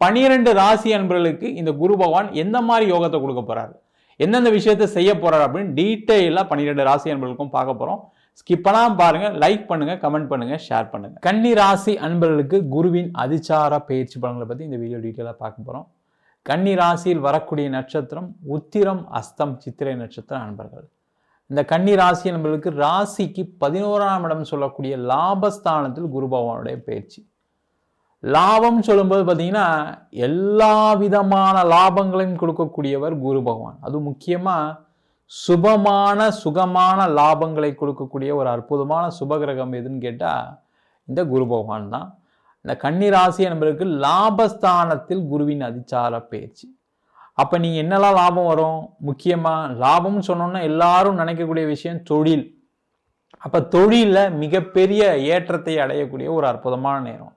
பனிரெண்டு ராசி அன்பர்களுக்கு இந்த குரு பகவான் எந்த மாதிரி யோகத்தை கொடுக்க போகிறாரு எந்தெந்த விஷயத்தை செய்ய போகிறார் அப்படின்னு டீட்டெயிலாக பன்னிரெண்டு ராசி அன்பர்களுக்கும் பார்க்க போகிறோம் ஸ்கிப்பெல்லாம் பாருங்கள் லைக் பண்ணுங்கள் கமெண்ட் பண்ணுங்கள் ஷேர் பண்ணுங்கள் கன்னி ராசி அன்பர்களுக்கு குருவின் அதிச்சார பயிற்சி பலன்களை பற்றி இந்த வீடியோ டீட்டெயிலாக பார்க்க போகிறோம் கன்னி ராசியில் வரக்கூடிய நட்சத்திரம் உத்திரம் அஸ்தம் சித்திரை நட்சத்திர அன்பர்கள். இந்த கன்னி ராசி அன்பர்களுக்கு ராசிக்கு பதினோராம் இடம் சொல்லக்கூடிய லாபஸ்தானத்தில் குரு பகவானுடைய பயிற்சி. லாபம் சொல்லும்போது பார்த்தீங்கன்னா எல்லா விதமான லாபங்களையும் கொடுக்கக்கூடியவர் குரு பகவான். அது முக்கியமாக சுபமான சுகமான லாபங்களை கொடுக்கக்கூடிய ஒரு அற்புதமான சுபகிரகம் எதுன்னு கேட்டால் இந்த குரு பகவான் தான். இந்த கன்னிராசி என்பதற்கு லாபஸ்தானத்தில் குருவின் அதிச்சார பயிற்சி. அப்போ நீங்கள் என்னெல்லாம் லாபம் வரும்? முக்கியமாக லாபம்னு சொன்னோன்னா எல்லாரும் நினைக்கக்கூடிய விஷயம் தொழில். அப்போ தொழிலில் மிகப்பெரிய ஏற்றத்தை அடையக்கூடிய ஒரு அற்புதமான நேரம்.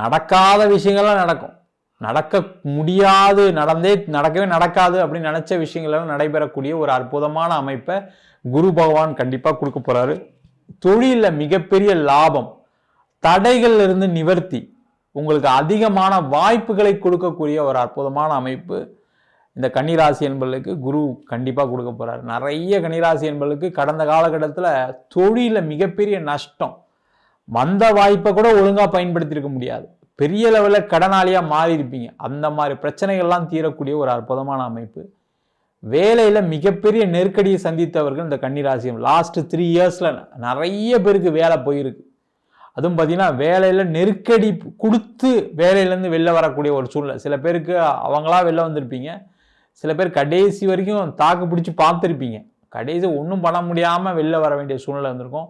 நடக்காத விஷயங்கள்லாம் நடக்கும். நடக்க முடியாது நடந்தே நடக்கவே நடக்காது அப்படின்னு நினச்ச விஷயங்கள்லாம் நடைபெறக்கூடிய ஒரு அற்புதமான அமைப்பை குரு பகவான் கண்டிப்பாக கொடுக்க போகிறாரு தொழிலில் மிகப்பெரிய லாபம். தடைகள்ல இருந்து நிவர்த்தி. உங்களுக்கு அதிகமான வாய்ப்புகளை கொடுக்கக்கூடிய ஒரு அற்புதமான அமைப்பு இந்த கன்னிராசி என்பர்களுக்கு குரு கண்டிப்பாக கொடுக்க போகிறார் நிறைய கன்னிராசி என்பர்களுக்கு கடந்த காலகட்டத்தில் தொழிலில் மிகப்பெரிய நஷ்டம். வந்த வாய்ப்பை கூட ஒழுங்காக பயன்படுத்தியிருக்க முடியாது. பெரிய லெவலில் கடனாளியாக மாறி இருப்பீங்க அந்த மாதிரி பிரச்சனைகள்லாம் தீரக்கூடிய ஒரு அற்புதமான அமைப்பு. வேலையில் மிகப்பெரிய நெருக்கடியை சந்தித்தவர்கள் இந்த கன்னிராசியம் லாஸ்ட் த்ரீ இயர்ஸில் நிறைய பேருக்கு வேலை போயிருக்கு. அதுவும் பார்த்தீங்கன்னா வேலையில் நெருக்கடி கொடுத்து வேலையிலேருந்து வெளில வரக்கூடிய ஒரு சூழ்நிலை. சில பேருக்கு அவங்களா வெளில வந்திருப்பீங்க. சில பேர் கடைசி வரைக்கும் தாக்கு பிடிச்சி பார்த்துருப்பீங்க. கடைசி ஒன்றும் பண்ண முடியாமல் வெளில வர வேண்டிய சூழ்நிலை வந்திருக்கும்.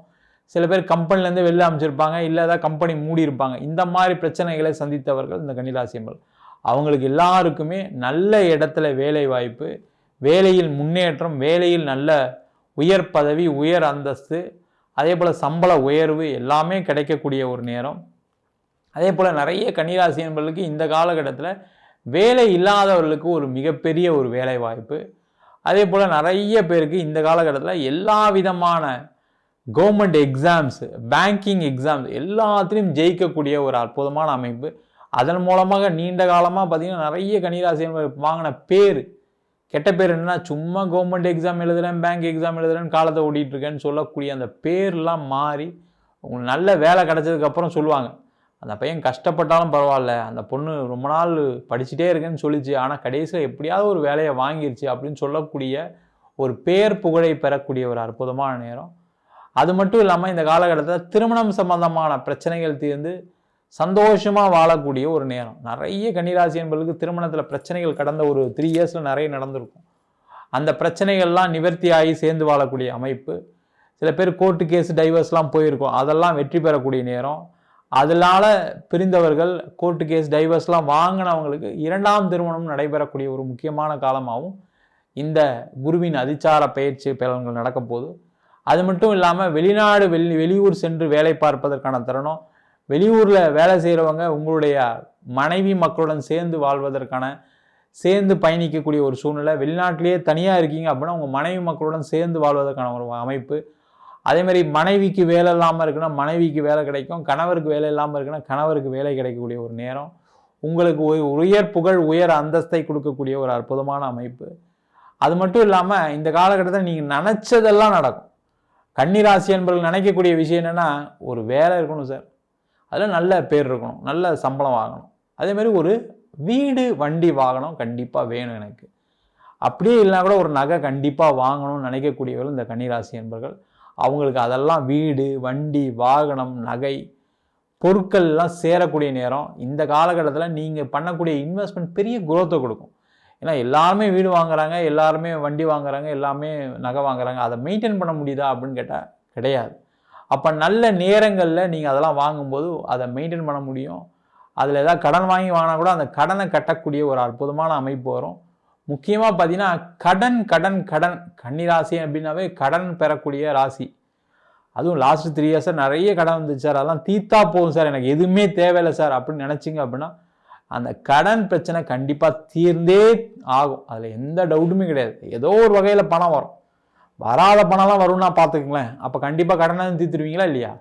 சில பேர் கம்பெனிலேருந்து வெளில அமைச்சிருப்பாங்க இல்லை ஏதாவது கம்பெனி மூடி இருப்பாங்க. இந்த மாதிரி பிரச்சனைகளை சந்தித்தவர்கள் இந்த கன்னிராசியம்பல் அவங்களுக்கு எல்லாருக்குமே நல்ல இடத்துல வேலை வாய்ப்பு வேலையில் முன்னேற்றம் வேலையில் நல்ல உயர் பதவி உயர் அந்தஸ்து அதே போல் சம்பள உயர்வு எல்லாமே கிடைக்கக்கூடிய ஒரு நேரம். அதே போல் நிறைய கன்னிராசி என்பவர்களுக்கு இந்த காலகட்டத்தில் வேலை இல்லாதவர்களுக்கு ஒரு மிகப்பெரிய ஒரு வேலை வாய்ப்பு அதே போல் நிறைய பேருக்கு இந்த காலகட்டத்தில் எல்லா விதமான கவர்மெண்ட் எக்ஸாம்ஸ் பேங்கிங் எக்ஸாம்ஸ் எல்லாத்துலேயும் ஜெயிக்கக்கூடிய ஒரு அற்புதமான அமைப்பு. அதன் மூலமாக நீண்ட காலமாக பார்த்தீங்கன்னா நிறைய கன்னிராசி வாங்கின பேர். கெட்ட பேர் என்னன்னா சும்மா கவர்மெண்ட் எக்ஸாம் எழுதுகிறேன் பேங்க் எக்ஸாம் எழுதுகிறேன்னு காலத்தை ஓடிட்டுருக்கேன்னு சொல்லக்கூடிய அந்த பேர்லாம் மாறி உங்களுக்கு நல்ல வேலை கிடைச்சதுக்கப்புறம் சொல்லுவாங்க. அந்த பையன் கஷ்டப்பட்டாலும் பரவாயில்ல அந்த பொண்ணு ரொம்ப நாள் படிச்சுட்டே இருக்கேன்னு சொல்லிச்சு ஆனால் கடைசியில் எப்படியாவது ஒரு வேலையை வாங்கிருச்சு அப்படின்னு சொல்லக்கூடிய ஒரு பேர் புகழை பெறக்கூடிய ஒரு அற்புதமான நேரம். அது மட்டும் இல்லாமல் இந்த காலகட்டத்தில் திருமணம் சம்பந்தமான பிரச்சனைகள் தீர்ந்து சந்தோஷமாக வாழக்கூடிய ஒரு நேரம். நிறைய கன்னிராசி என்பதுக்கு திருமணத்தில் பிரச்சனைகள் கடந்த ஒரு த்ரீ இயர்ஸில் நிறைய நடந்திருக்கும். அந்த பிரச்சனைகள்லாம் நிவர்த்தி ஆகி சேர்ந்து வாழக்கூடிய அமைப்பு. சில பேர் கோர்ட்டு கேஸ் டைவர்ஸ்லாம் போயிருக்கோம். அதெல்லாம் வெற்றி பெறக்கூடிய நேரம். அதனால பிரிந்தவர்கள் கோர்ட்டு கேஸ் டைவர்ஸ்லாம் வாங்கினவங்களுக்கு இரண்டாம் திருமணம் நடைபெறக்கூடிய ஒரு முக்கியமான காலமாகவும் இந்த குருவின் அதிச்சார பயிற்சி பலன்கள் நடக்கும் போது அது மட்டும் இல்லாமல் வெளிநாடு வெளி வெளியூர் சென்று வேலை பார்ப்பதற்கான தருணம் வெளியூரில் வேலை செய்கிறவங்க உங்களுடைய மனைவி மக்களுடன் சேர்ந்து வாழ்வதற்கான சேர்ந்து பயணிக்கக்கூடிய ஒரு சூழ்நிலை. வெளிநாட்டிலேயே தனியாக இருக்கீங்க அப்படின்னா உங்கள் மனைவி மக்களுடன் சேர்ந்து வாழ்வதற்கான ஒரு அமைப்பு. அதேமாதிரி மனைவிக்கு வேலை இல்லாமல் இருக்குன்னா மனைவிக்கு வேலை கிடைக்கும் கணவருக்கு வேலை இல்லாமல் இருக்குன்னா கணவருக்கு வேலை கிடைக்கக்கூடிய ஒரு நேரம். உங்களுக்கு ஒரு உயர் புகழ் உயர் அந்தஸ்தை கொடுக்கக்கூடிய ஒரு அற்புதமான அமைப்பு. அது மட்டும் இல்லாமல் இந்த காலகட்டத்தில் நீங்கள் நினச்சதெல்லாம் நடக்கும். கன்னிராசி என்பவர்கள் நினைக்கக்கூடிய விஷயம் என்னென்னா ஒரு வேலை இருக்கணும் சார். அதில் நல்ல பேர் இருக்கணும் நல்ல சம்பளம் வாங்கணும். அதேமாரி ஒரு வீடு வண்டி வாகனம் கண்டிப்பாக வேணும் எனக்கு. அப்படியே இல்லைனா கூட ஒரு நகை கண்டிப்பாக வாங்கணும்னு நினைக்கக்கூடியவர்கள் இந்த கன்னிராசி என்பர்கள். அவங்களுக்கு அதெல்லாம் வீடு வண்டி வாகனம் நகை பொருட்கள்லாம் சேரக்கூடிய நேரம். இந்த காலகட்டத்தில் நீங்கள் பண்ணக்கூடிய இன்வெஸ்ட்மெண்ட் பெரிய குரோத்தை கொடுக்கும். ஏன்னா எல்லாருமே வீடு வாங்குறாங்க எல்லாருமே வண்டி வாங்குறாங்க எல்லாமே நகை வாங்குறாங்க. அதை மெயின்டைன் பண்ண முடியுதா அப்படின்னு கேட்டால் கிடையாது. அப்போ நல்ல நேரங்களில் நீங்கள் அதெல்லாம் வாங்கும்போது அதை மெயின்டைன் பண்ண முடியும். அதில் ஏதாவது கடன் வாங்கி வாங்கினா கூட அந்த கடனை கட்டக்கூடிய ஒரு அற்புதமான அமைப்பு வரும். முக்கியமாக பார்த்தீங்கன்னா கடன் கடன் கடன். கன்னிராசி அப்படின்னாவே கடன் பெறக்கூடிய ராசி. அதுவும் லாஸ்ட் த்ரீ இயர்ஸாக நிறைய கடன் வந்துச்சு சார். அதெல்லாம் தீத்தா போகும் சார். எனக்கு எதுவுமே தேவையில்லை சார் அப்படின்னு நினச்சிங்க அப்படின்னா அந்த கடன் பிரச்சனை கண்டிப்பாக தீர்ந்தே ஆகும். அதில் எந்த டவுட்டுமே கிடையாது. ஏதோ ஒரு வகையில் பணம் வரும். வராத பணம்லாம் வரும்னா பார்த்துக்குங்களேன். அப்போ கண்டிப்பாக கடனை தீர்த்துருவீங்களா இல்லையா?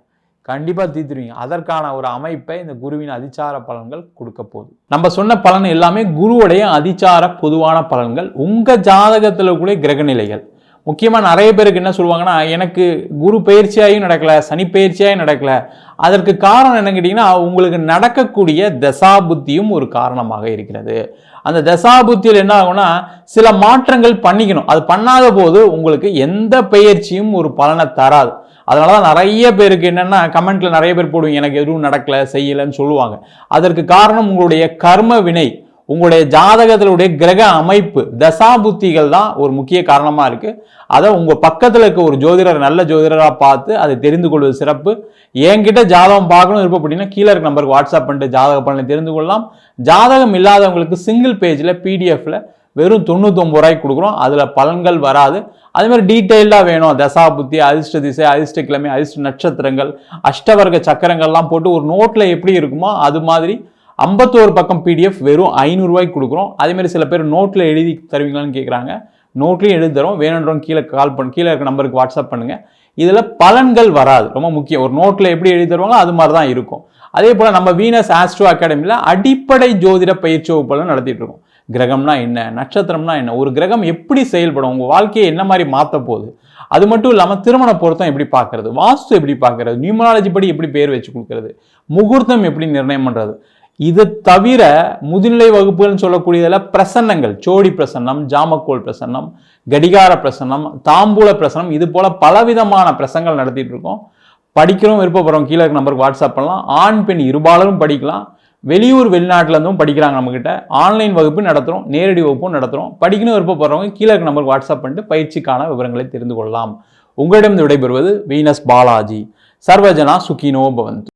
கண்டிப்பாக தீர்த்துருவீங்க. அதற்கான ஒரு அமைப்பை இந்த குருவின் அதிச்சார பலன்கள் கொடுக்க போகுது. நம்ம சொன்ன பலன் எல்லாமே குருவுடைய அதிச்சார பொதுவான பலன்கள். உங்கள் ஜாதகத்தில் கூட கிரகநிலைகள். முக்கியமாக நிறைய பேருக்கு என்ன சொல்லுவாங்கன்னா எனக்கு குரு பயிற்சியாயும் நடக்கல சனி பயிற்சியாயும் நடக்கலை. அதற்கு காரணம் என்ன கேட்டிங்கன்னா உங்களுக்கு நடக்கக்கூடிய தசாபுத்தியும் ஒரு காரணமாக இருக்கிறது. அந்த தசாபுத்தியில் என்ன ஆகும்னா சில மாற்றங்கள் பண்ணிக்கணும். அது பண்ணாத போது உங்களுக்கு எந்த பயிற்சியும் ஒரு பலனை தராது. அதனால தான் நிறைய பேருக்கு என்னென்னா கமெண்ட்டில் நிறைய பேர் போடுவீங்க எனக்கு எதுவும் நடக்கலை செய்யலைன்னு சொல்லுவாங்க. அதற்கு காரணம் உங்களுடைய கர்ம வினை. உங்களுடைய ஜாதகத்தினுடைய கிரக அமைப்பு தசாபுத்திகள் தான் ஒரு முக்கிய காரணமாக இருக்குது அதை உங்கள் பக்கத்தில் இருக்க ஒரு ஜோதிடர் நல்ல ஜோதிடராக பார்த்து அதை தெரிந்து கொள்வது சிறப்பு. என்கிட்ட ஜாதகம் பார்க்கணும் இருப்போம் அப்படின்னா கீழே இருக்க நம்பருக்கு வாட்ஸ்அப் பண்ணிட்டு ஜாதக பலனை தெரிந்து கொள்ளலாம். ஜாதகம் இல்லாதவங்களுக்கு சிங்கிள் பேஜில் பிடிஎஃப்பில் வெறும் தொண்ணூத்தொம்பது ரூபாய்க்கு கொடுக்குறோம். அதில் பலன்கள் வராது. அதே மாதிரி டீட்டெயிலாக வேணும். தசா புத்தி அதிர்ஷ்ட திசை அதிர்ஷ்ட கிழமை அதிர்ஷ்ட நட்சத்திரங்கள் அஷ்டவர்க்க சக்கரங்கள்லாம் போட்டு ஒரு நோட்டில் எப்படி இருக்குமோ அது மாதிரி ஐம்பத்தோரு பக்கம் பிடிஎஃப் வெறும் ஐநூறுரூவாய்க்கு கொடுக்குறோம். அதேமாதிரி சில பேர் நோட்டில் எழுதி தருவீங்களான்னு கேட்குறாங்க நோட்லேயும் எழுதி தரோம் வேணுன்றவங்க கீழே கால் பண்ண கீழே இருக்க நம்பருக்கு வாட்ஸ்அப் பண்ணுங்கள் இதில் பலன்கள் வராது. ரொம்ப முக்கியம். ஒரு நோட்டில் எப்படி எழுதி தருவாங்களோ அது மாதிரி தான் இருக்கும். அதே போல் நம்ம வீனஸ் ஆஸ்ட்ரோ அகாடமியில் அடிப்படை ஜோதிட பயிற்சி வகுப்புகளும் நடத்திட்டு இருக்கோம். கிரகம்னா என்ன? நட்சத்திரம்னா என்ன? ஒரு கிரகம் எப்படி செயல்படும்? உங்கள் வாழ்க்கையை என்ன மாதிரி மாற்ற போகுது? அது மட்டும் இல்லாமல் திருமண பொருத்தம் எப்படி பார்க்கறது? வாஸ்து எப்படி பார்க்கறது? நியூமராலஜி படி எப்படி பேர் வச்சு கொடுக்கறது? முகூர்த்தம் எப்படி நிர்ணயம் பண்ணுறது இது தவிர முதுநிலை வகுப்புகள்னு சொல்லக்கூடியதில் பிரசன்னங்கள் சோடி பிரசன்னம் ஜாமக்கோல் பிரசன்னம் கடிகார பிரசன்னம் தாம்பூல பிரசன்னம் இது போல பலவிதமான பிரசங்கள் நடத்திட்டு இருக்கோம். படிக்கிறோம் விருப்பப்படுறோம் கீழே இருக்க நம்பருக்கு வாட்ஸ்அப் பண்ணலாம். ஆண் பெண் இருபாலரும் படிக்கலாம். வெளியூர் வெளிநாட்டிலேருந்தும் படிக்கிறாங்க நம்மக்கிட்ட ஆன்லைன் வகுப்பு நடத்துகிறோம் நேரடி வகுப்பும் நடத்துகிறோம் படிக்கணும் விருப்பப்படுறவங்க கீழே இருக்க நம்பருக்கு வாட்ஸ்அப் பண்ணிட்டு பயிற்சிக்கான விவரங்களை தெரிந்து கொள்ளலாம். உங்களிடம் விடைபெறுவது வீனஸ் பாலாஜி. சர்வஜனா சுகினோ பவந்து.